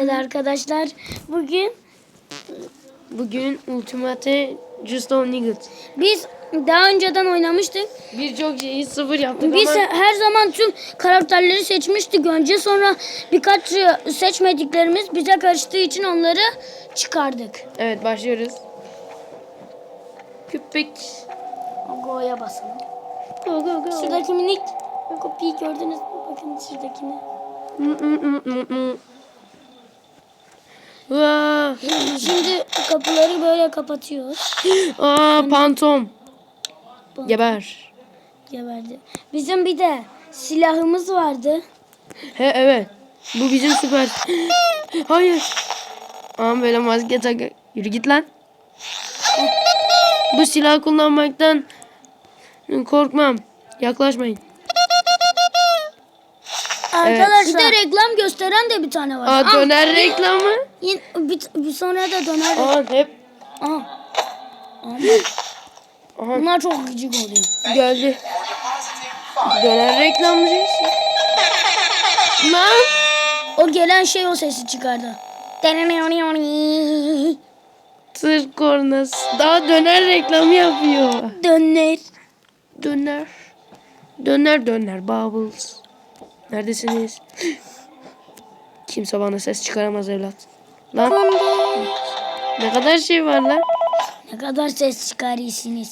Evet arkadaşlar bugün Bugün Ultimate Just Only Good. biz daha önceden oynamıştık. Birçok şeyi sıfır yaptık Biz ama her zaman tüm karakterleri seçmiştik önce sonra birkaç seçmediklerimiz bize karıştığı için onları çıkardık. evet başlıyoruz. Köpek. Go'ya basalım. Go go go. Şuradaki minik kopyayı gördünüz mü? Bakın şuradakini. Şimdi kapıları böyle kapatıyoruz. Aa pantom. Geber. Geberdi. Bizim bir de silahımız vardı. He evet. Bu bizim süper. Hayır. Ama böyle maske tak. Yürü git lan. Bu silah kullanmaktan korkmam. Yaklaşmayın. Arkadaşlar bir de reklam gösteren de bir tane var. Aa döner reklamı. Yine, bir, bir sonra da döner. Aa hep. Ama Aha bunlar çok gıcık oluyor. geldi. Döner reklamı. Lan. O gelen şey o sesi çıkardı. Tır kornası. Daha döner reklamı yapıyor. Döner. Döner. Döner döner Bubbles. Neredesiniz? Kimse bana ses çıkaramaz evlat. Lan ne kadar şey var lan. Ne kadar ses çıkarıyorsunuz.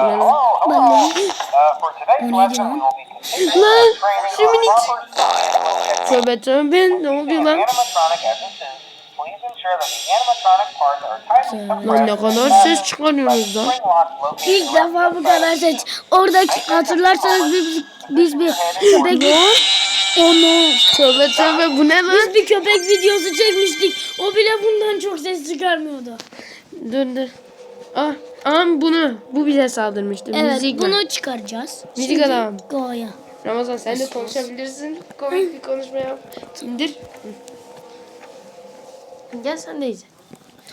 Lan, today's O neydi lan? lan şu minik. Tövbe tövbe ne oluyor lan? Lan ne kadar ses çıkarıyorsunuz lan. İlk defa bu kadar ses. Oradaki hatırlarsanız biz, biz bir köpek... Onu. Tövbe tövbe bu ne Biz lan? bir köpek videosu çekmiştik. O bile bundan çok ses çıkarmıyordu. Dur. Ah, ah bunu. Bu bize saldırmıştı. Evet Müzik bunu çıkaracağız. Müzik Şimdi adam. Go'ya. Ramazan sen de konuşabilirsin. Komik bir konuşma yap. İndir. Gel sen de izle.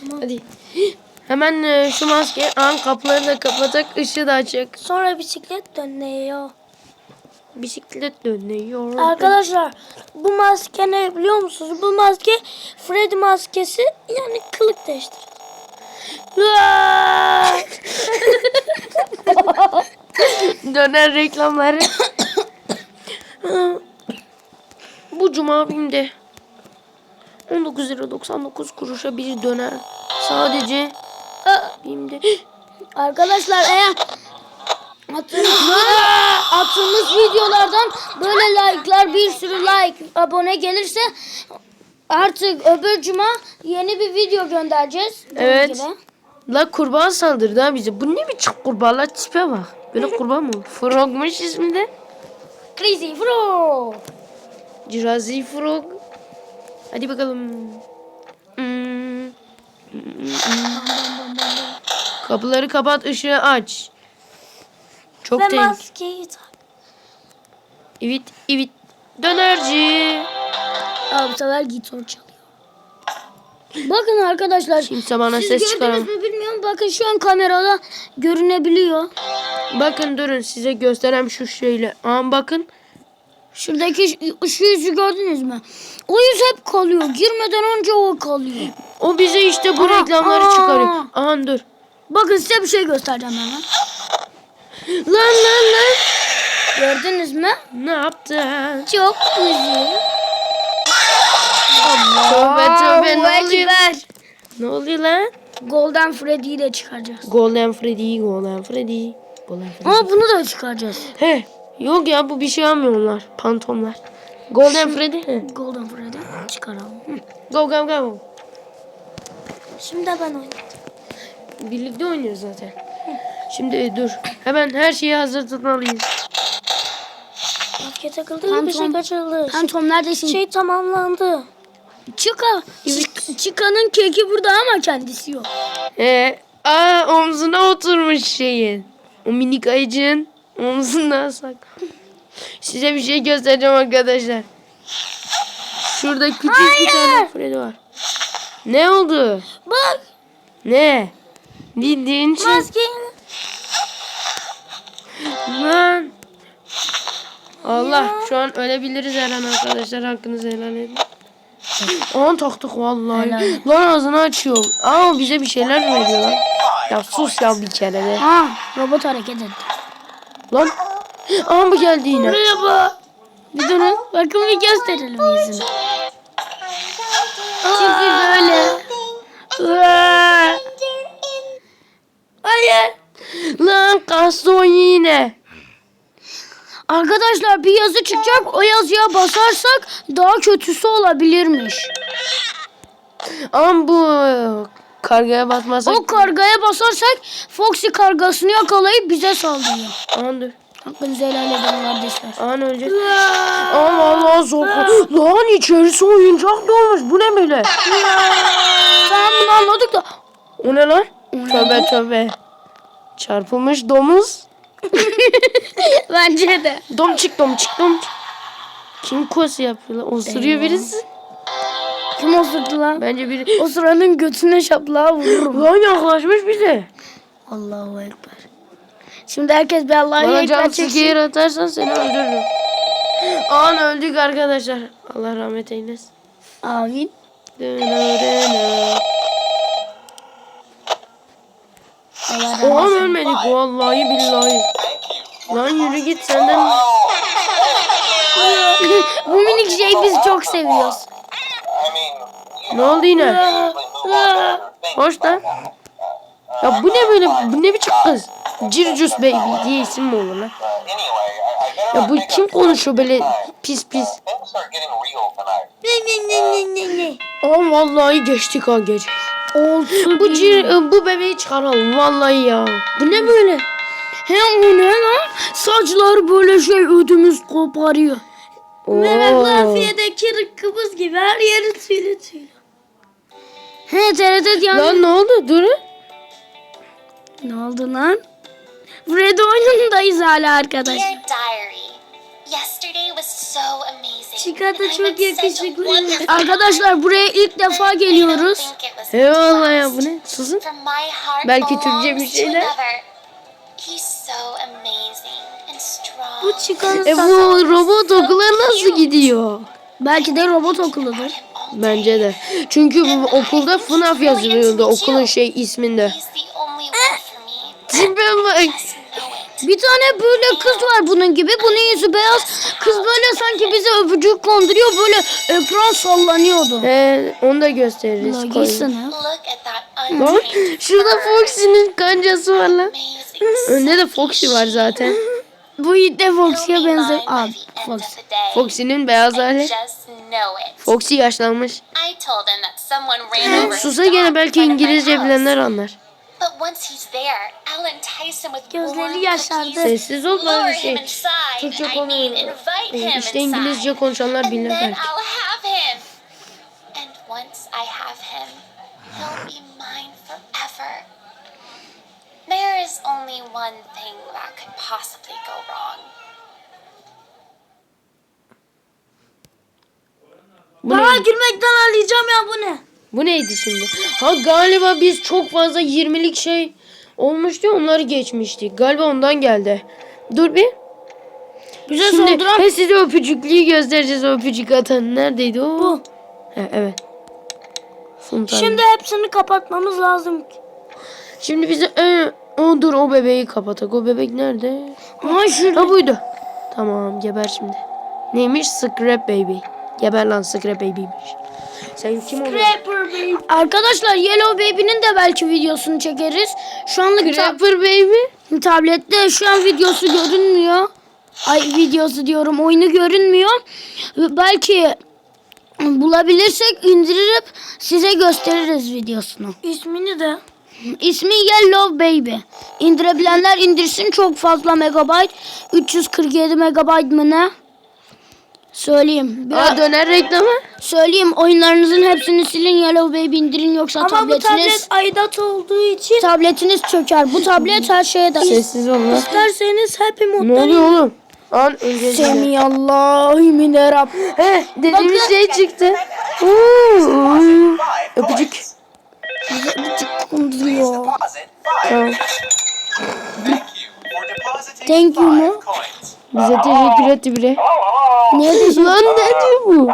Tamam. Hadi. Hemen e, şu maske an kapıları da kapatak, ışığı da açık. Sonra bisiklet dönüyor. Bisiklet dönüyor. Arkadaşlar bu maske ne biliyor musunuz? Bu maske Freddy maskesi yani kılık değiştir. Döner reklamları. Bu cuma BİM'de 19 lira 99 kuruşa bir döner. Sadece BİM'de. Arkadaşlar eğer attığımız, attığımız videolardan böyle like'lar bir sürü like abone gelirse artık öbür cuma yeni bir video göndereceğiz. Evet. gibi. La kurbağa saldırdı ha bize. Bu ne biçim kurbağa la tipe bak. Böyle kurbağa mı? Frogmuş ismi de. Crazy Frog. Jurassic Frog. Hadi bakalım. Kapıları kapat, ışığı aç. Çok Ve tehlikeli. maskeyi tak. Evet, evet. Dönerci. Abi bu sefer gitar çalıyor. Bakın arkadaşlar. Kimse bana Siz ses gördünüz çıkaramaz. mü bilmiyorum. Bakın şu an kamerada görünebiliyor. Bakın durun size göstereyim şu şeyle. Aa bakın. Şuradaki şu- yüzü gördünüz mü? O yüz hep kalıyor. Girmeden önce o kalıyor. O bize işte bu Aa, reklamları aa. çıkarıyor. Aha dur. Bakın size bir şey göstereceğim hemen. Lan lan lan. Gördünüz mü? Ne yaptın? Çok güzel. Tövbe tövbe ne oluyor? Ne oluyor lan? Golden Freddy'yi de çıkaracağız. Golden Freddy, Golden Freddy. Golden Freddy. Ama bunu da çıkaracağız. He. Yok ya bu bir şey almıyor onlar. Pantomlar. Golden Freddy. He. Golden Freddy çıkaralım. Hı. Go go go. Şimdi ben oynayacağım. Birlikte oynuyoruz zaten. Şimdi e, dur. Hemen her şeyi hazır tutmalıyız. Maske takıldı. Bir şey kaçırıldı. Pantom neredesin? Şey tamamlandı. Çıka. Çık- Çıka'nın keki burada ama kendisi yok. He. Aa omzuna oturmuş şeyin. O minik ayıcığın omzundan sak. Size bir şey göstereceğim arkadaşlar. Şurada küçük bir tane Freddy var. Ne oldu? Bak Ne? Bildiğin şey. maskeyi. Lan. Allah şu an ölebiliriz her an arkadaşlar hakkınızı helal edin. An taktık vallahi. Helal. Lan ağzını açıyor. Ama bize bir şeyler veriyor lan. Ya sus ya bir kere de. Ha robot hareket etti. Lan. Aa bu geldi yine. Buraya bak. Bir durun. Bakın bir gösterelim yüzünü. Tipi böyle. Hayır. Lan kastı yine. Arkadaşlar bir yazı çıkacak. O yazıya basarsak daha kötüsü olabilirmiş. Ama bu kargaya batmazsak. O kargaya basarsak Foxy kargasını yakalayıp bize saldırıyor. An dur. Hakkınızı helal edin kardeşler. An önce. Aman Allah zor. Lan içerisi oyuncak dolmuş. Bu ne böyle? Tamam bunu anladık da. O ne lan? Tövbe tövbe. Çarpılmış domuz. Bence de. Domçik domçik domçik. Kim kosu yapıyor lan? Osuruyor birisi. Kim osurdu lan? Bence biri. O sıranın götüne şaplağı vururum. Lan yaklaşmış bize. Allahu Ekber. Şimdi herkes bir Allah'a Bana ekber can çeksin. sıkıyer atarsan seni öldürürüm. An öldük arkadaşlar. Allah rahmet eylesin. Amin. Allah rahmet Oğlum eylesin. ölmedik vallahi billahi. Lan yürü git senden. Bu minik şeyi biz çok seviyoruz. Ne oldu yine? Hoş lan. Ya bu ne böyle? Bu ne biçim kız? Circus baby diye isim mi olur lan? Ya bu kim konuşuyor böyle pis pis? Things start getting real tonight. Aa vallahi geçtik ha gece. Olsun. Bu cir, bu bebeği çıkaralım vallahi ya. Bu ne böyle? He o ne lan? Saçlar böyle şey ödümüz koparıyor. Oo. Afiyedeki kıbız gibi her yeri tüylü tüylü. He TRT yani. Lan ne oldu? Durun. Ne oldu lan? Freddy oyunundayız hala arkadaşlar. I çok yakışıklı. Arkadaşlar buraya ilk defa geliyoruz. Eyvallah ya bu ne? Susun. Belki Türkçe bir şeyler. Bu çikolata. E bu robot okula nasıl gidiyor? Belki de robot okuludur. Bence de. Çünkü bu okulda FNAF yazılıyordu okulun şey isminde. Tipe bak. Bir tane böyle kız var bunun gibi. Bunun yüzü beyaz. Kız böyle sanki bize öpücük konduruyor. Böyle ekran sallanıyordu. He, onu da gösteririz. That Bak şurada Foxy'nin kancası var lan. Önde de Foxy var zaten. Bu de Foxy'ye benzer. Aa, by the end Fox. of the day. Foxy'nin beyaz hali. Foxy yaşlanmış. Susa gene belki İngilizce bilenler anlar. But once he's there, I'll entice him with Gözleri yaşardı. Sessiz ol böyle him şey. Türkçe I konu. mean invite him İşte inside. İngilizce konuşanlar bilir belki. One thing that could possibly go wrong. Bu, Aa ne? gülmekten ağlayacağım ya bu ne? Bu neydi şimdi? Ha galiba biz çok fazla 20'lik şey olmuştu onları geçmiştik. Galiba ondan geldi. Dur bir. Bize Şimdi saldıran he size öpücüklüğü göstereceğiz o öpücük atan. Neredeydi o? bu. He, evet. Sultan. Şimdi hepsini kapatmamız lazım. Şimdi bize e, o dur o bebeği kapatak. O bebek nerede? Ama şurada. Ha buydu. Tamam geber şimdi. Neymiş? Scrap Baby. Geber lan Scrap Baby'ymiş. Sen kim oluyorsun? Arkadaşlar Yellow Baby'nin de belki videosunu çekeriz. Şu anlık ta- Scrapper Baby. tablette şu an videosu görünmüyor. Ay videosu diyorum oyunu görünmüyor. Belki bulabilirsek indirip size gösteririz videosunu. İsmini de. İsmi Yellow Baby. İndirebilenler indirsin çok fazla megabayt. 347 megabayt mı ne? Söyleyeyim. Biraz, Aa döner reklamı. söyleyeyim oyunlarınızın hepsini silin Yellow Baby indirin yoksa Ama bu tabletiniz tablet aidat olduğu için tabletiniz çöker. Bu tablet her şeye de Sessiz ol lan. isterseniz Happy Ne Mod'dan oluyor oğlum? An öleceğiz yine. Semiyallahü Rab. He dediğimiz şey çıktı. Öpücük. Deposit five. Tamam. Thank you mu? Bize teşekkür etti bile. Niye teşekkür Lan ne diyor bu?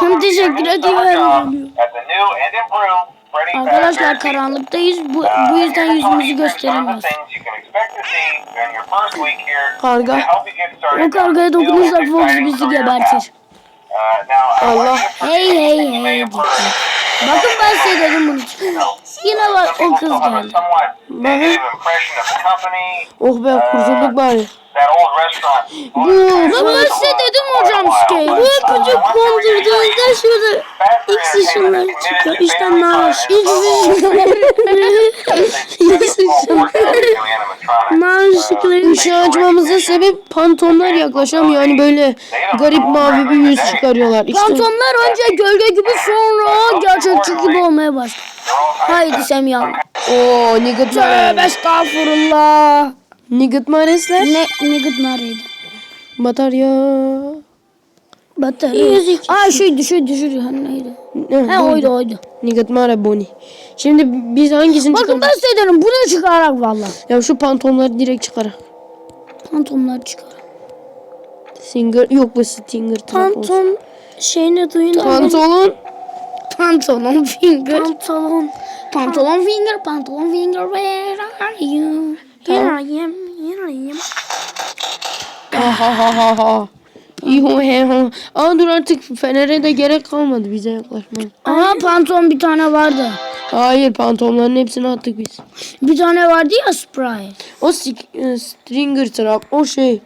Hem teşekkür new ediyor, summer hem job ediyor. at the new and improved Freddy Arkadaşlar karanlıktayız. Bu, bu yüzden yüzümüzü gösteremiyoruz. Karga. O kargaya dokunursak Fox bizi gebertir. Allah. Hey hey hey. Bakın ben size dedim bunu. Yine bak o kız geldi. company. Oh be kurtulduk bari. Ama ben size dedim hocam Skate. Bu öpücük kondurduğunuzda şurada X ışınlar çıkıyor. İşte maaş. Maaş ışıkları ışığı açmamıza sebep pantomlar yaklaşamıyor. Yani böyle garip mavi bir yüz çıkarıyorlar. İşte Fantomlar önce gölge gibi sonra gerçekçi gibi olmaya başladı. Haydi Semih o Nigget Tövbe Mares. estağfurullah. Nigget Maresler. Ne, ne gıdmarıydı? Batarya. Batarya. Aa şuydu şuydu şuydu. Hani neydi? Ne, He oydu oydu. Nigget Mare Boni. Şimdi biz hangisini Bakın ben size bunu çıkarak valla. Ya şu pantomları direkt çıkar. Fantomlar çıkar. Singer yok bu Stinger trap. Panton şeyini duyun. Pantolon. Pantolon finger. Pantolon. Pantolon finger. Pantolon finger. Where are you? Here I am. Am. Ha ha ha ha. Aa dur artık Fener'e de gerek kalmadı bize yaklaşmaya. Ama pantolon bir tane vardı. Hayır pantolonların hepsini attık biz. Bir tane vardı ya Sprite. O e, Stringer trap o şey.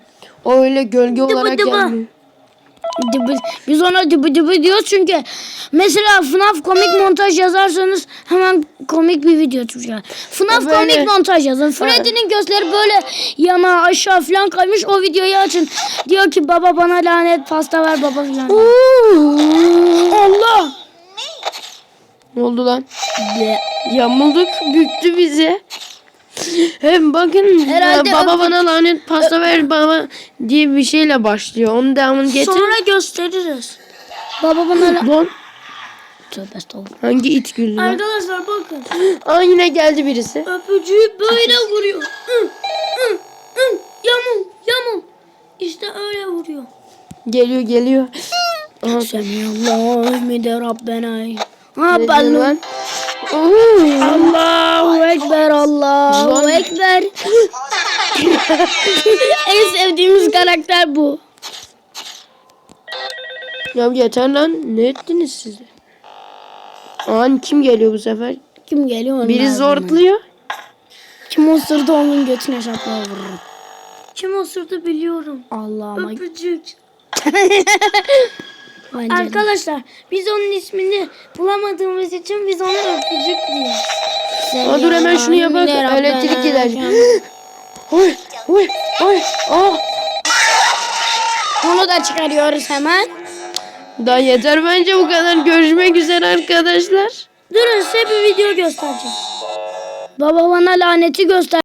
O öyle gölge olarak gelmiyor. Dıbı- Biz ona dıbı dıbı diyoruz çünkü mesela FNAF komik montaj yazarsanız hemen komik bir video çıkacak. FNAF Böyle. komik montaj yazın. Freddy'nin gözleri böyle yana aşağı falan kaymış o videoyu açın. Diyor ki baba bana lanet pasta ver baba falan. Allah! Ne oldu lan? Yamulduk büktü bizi. Hem bakın Herhalde baba öpü- bana lanet pasta ver baba diye bir şeyle başlıyor. Onun devamını getir. Sonra gösteririz. Baba bana la... Lan Tövbe estağfurullah. hangi it güldü lan? Arkadaşlar bakın. Aa yine geldi birisi. Öpücüğü böyle vuruyor. Yamul yamul. İşte öyle vuruyor. Geliyor geliyor. Aha, Semiyallahu Rabbena. Ha ne Allahu Ekber, Allahu. Ekber. en sevdiğimiz karakter bu. Ya yeter lan. Ne ettiniz siz? An kim geliyor bu sefer? Kim geliyor onlar? Biri zortluyor. Kim osurdu onun götüne şapla vururum. Kim osurdu biliyorum. Allah'ıma. Öpücük. Bence. Arkadaşlar biz onun ismini bulamadığımız için biz ona öpücük diyoruz. Aa, dur hemen şunu yapak. Elektrik gider. Oy oy oy. Aa. Onu da çıkarıyoruz hemen. Daha yeter bence bu kadar. Görüşmek üzere arkadaşlar. Durun size bir video göstereceğim. Baba bana laneti göster.